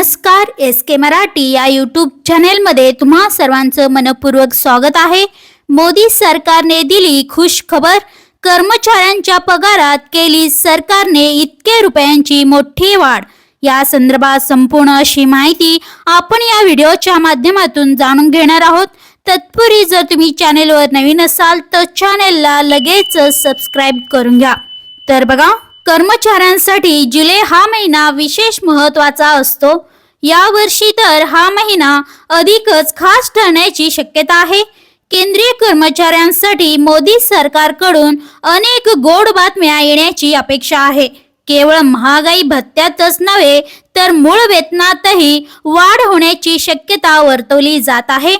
नमस्कार एस के मराठी या यूट्यूब चॅनेलमध्ये तुम्हा सर्वांचं मनपूर्वक स्वागत आहे. मोदी सरकारने दिली खुश खबर. कर्मचाऱ्यांच्या पगारात केली सरकारने इतके रुपयांची मोठी वाढ. या संदर्भात संपूर्ण अशी माहिती आपण या व्हिडिओच्या माध्यमातून जाणून घेणार आहोत. तत्पूर्वी जर तुम्ही चॅनेलवर नवीन असाल तर चॅनेलला लगेच सबस्क्राईब करून घ्या. तर बघा कर्मचाऱ्यांसाठी जुलै हा महिना विशेष महत्त्वाचा असतो. यावर्षी तर हा महिना अधिकच खास ठरण्याची शक्यता आहे. केंद्रीय कर्मचाऱ्यांसाठी मोदी सरकारकडून अनेक गोड बातम्या येण्याची अपेक्षा आहे. केवळ महागाई भत्त्यातच नव्हे तर मूळ वेतनातही वाढ होण्याची शक्यता वर्तवली जात आहे.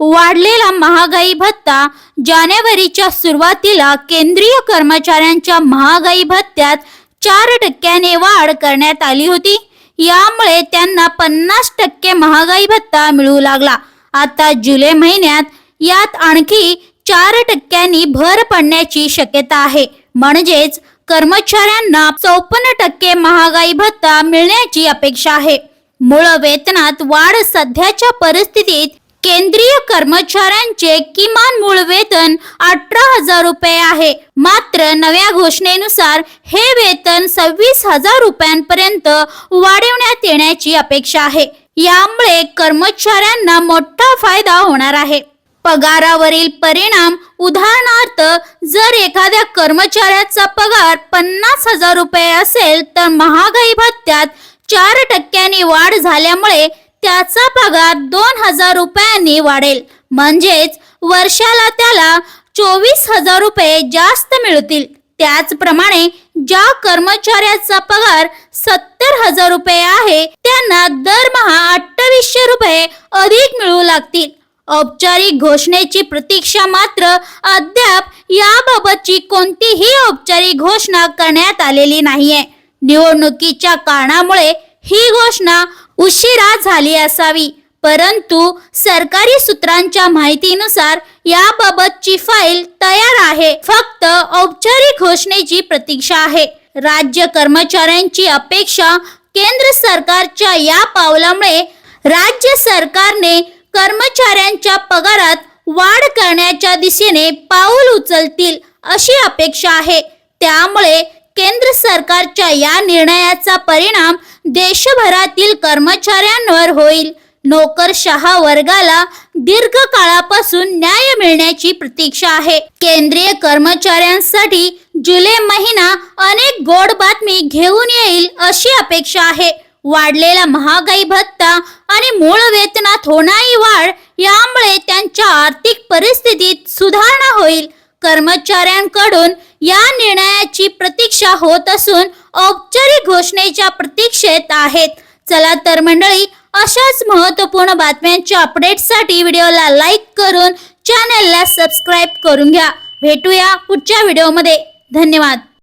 वाढलेला महागाई भत्ता जानेवारीच्या सुरुवातीला केंद्रीय कर्मचाऱ्यांच्या महागाई भत्त्यात चार टक्क्याने वाढ करण्यात आली होती. यामुळे त्यांना पन्नास टक्के महागाई भत्ता मिळू लागला. आता जुलै महिन्यात यात आणखी चार टक्क्यांनी भर पडण्याची शक्यता आहे. म्हणजेच कर्मचाऱ्यांना चौपन्न टक्के महागाई भत्ता मिळण्याची अपेक्षा आहे. मूळ वेतनात वाढ सध्याच्या परिस्थितीत केंद्रीय कर्मचाऱ्यांचे किमान मूळ वेतन अठरा हजार रुपये आहे. मात्र नव्या घोषणेनुसार हे वेतन सव्वीस हजार रुपयांपर्यंत वाढवण्यात येण्याची अपेक्षा आहे. यामुळे कर्मचाऱ्यांना मोठा फायदा होणार आहे. पगारावरील परिणाम उदाहरणार्थ जर एखाद्या कर्मचाऱ्याचा पगार पन्नास हजार रुपये असेल तर महागाई भत्त्यात चार टक्क्यांनी वाढ झाल्यामुळे त्याचा पगार दोन हजार रुपयांनी वाढेल. म्हणजेच वर्षाला त्याला चोवीस हजार रुपये जास्त मिळतील. त्याचप्रमाणे ज्या कर्मचाऱ्याचा पगार सत्तर हजार रुपये आहे त्यांना दरमहा अठ्ठावीसशे रुपये अधिक मिळू लागतील. औपचारिक घोषणेची प्रतीक्षा मात्र अद्याप याबाबतची कोणतीही औपचारिक घोषणा करण्यात आलेली नाहीये. निवडणुकीच्या कारणामुळे ही घोषणा उशिरा झाली असावी. परंतु सरकारी सूत्रांच्या माहितीनुसार याबाबतची फाईल तयार आहे. फक्त औपचारिक घोषणेची प्रतीक्षा आहे. राज्य कर्मचाऱ्यांची अपेक्षा केंद्र सरकारच्या या पावलामुळे राज्य सरकारने कर्मचाऱ्यांच्या पगारात वाढ करण्याच्या दिशेने पाऊल उचलतील अशी अपेक्षा आहे. त्यामुळे केंद्र सरकारच्या या निर्णयाचा परिणाम देशभरातील कर्मचाऱ्यांवर होईल. नोकरशहा वर्गाला दीर्घ काळापासून न्याय मिळण्याची प्रतीक्षा आहे. केंद्रीय कर्मचाऱ्यांसाठी जुलै महिना अनेक गोड बातमी घेऊन येईल अशी अपेक्षा आहे. वाढलेला महागाई भत्ता आणि मूळ वेतनात होणारी वाढ यामुळे त्यांच्या आर्थिक परिस्थितीत सुधारणा होईल. कर्मचाऱ्यांकडून या निर्णयाची प्रतीक्षा होत असून औपचारिक घोषणेच्या प्रतीक्षेत आहेत. चला तर मंडळी अशाच महत्त्वपूर्ण बातम्यांच्या अपडेटसाठी व्हिडिओला लाईक करून चॅनलला सबस्क्राईब करून घ्या. भेटूया पुढच्या व्हिडिओमध्ये. धन्यवाद.